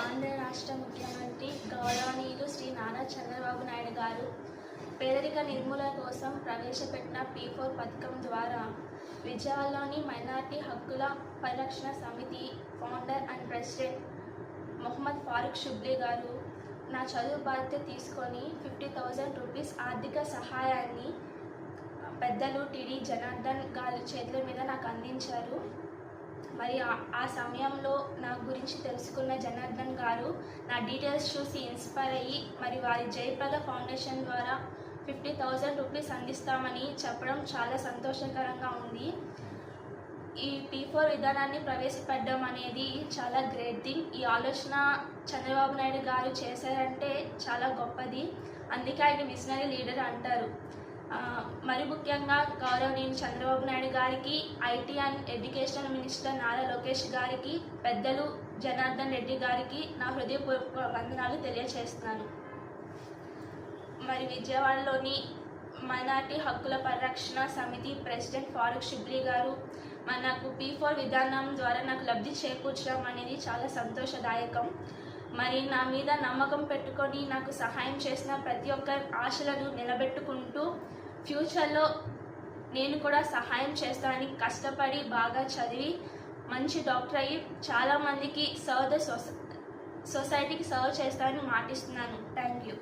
ఆంధ్ర రాష్ట్ర ముఖ్యమంత్రి గౌరవనీయులు శ్రీ నారా చంద్రబాబు నాయుడు గారు పేదరిక నిర్మూలన కోసం ప్రవేశపెట్టిన పీ ఫోర్ పథకం ద్వారా విజయవాడలోని మైనార్టీ హక్కుల పరిరక్షణ సమితి founder and president Mohammed Farooq Shubli గారు నా చదువు బాధ్యత తీసుకొని ఫిఫ్టీ థౌజండ్ రూపీస్ ఆర్థిక సహాయాన్ని పెద్దలు టీడీ జనార్దన్ గారి చేతుల మీద నాకు అందించారు. మరి ఆ- సమయంలో నా గురించి తెలుసుకున్న జనార్దన్ గారు నా డీటెయిల్స్ చూసి ఇన్స్పైర్ అయ్యి మరి వారి జయప్రద ఫౌండేషన్ ద్వారా ఫిఫ్టీ థౌజండ్ రూపీస్ అందిస్తామని చెప్పడం చాలా సంతోషకరంగా ఉంది. ఈ పీ ఫోర్ విధానాన్ని ప్రవేశపెట్టడం అనేది చాలా గ్రేట్ థింగ్. ఈ ఆలోచన చంద్రబాబు నాయుడు గారు చేశారంటే చాలా గొప్పది. అందుకే ఆయన మిషనరీ లీడర్ అంటారు. మరి ముఖ్యంగా గౌరవనీయులు చంద్రబాబు నాయుడు గారికి IT and education minister Nara Lokesh గారికి పెద్దలు జనార్దన్ రెడ్డి గారికి నా హృదయపూర్వక వందనాలు తెలియజేస్తున్నాను మరి విజయవాడలోని మైనార్టీ హక్కుల పరిరక్షణ సమితి ప్రెసిడెంట్ ఫారూక్ షిబ్లీ గారు మనకు పీ ఫోర్ విధానం ద్వారా నాకు లబ్ధి చేకూర్చడం అనేది చాలా సంతోషదాయకం. మరి నా మీద నమ్మకం పెట్టుకొని నాకు సహాయం చేసిన ప్రతి ఒక్కరి ఆశలను నిలబెట్టుకుంటూ ఫ్యూచర్లో నేను కూడా సహాయం చేస్తానని కష్టపడి బాగా చదివి మంచి డాక్టర్ అయ్యి చాలామందికి సర్వ్ ద సొసైటీకి సర్వ్ చేస్తానని మాటిస్తున్నాను. Thank you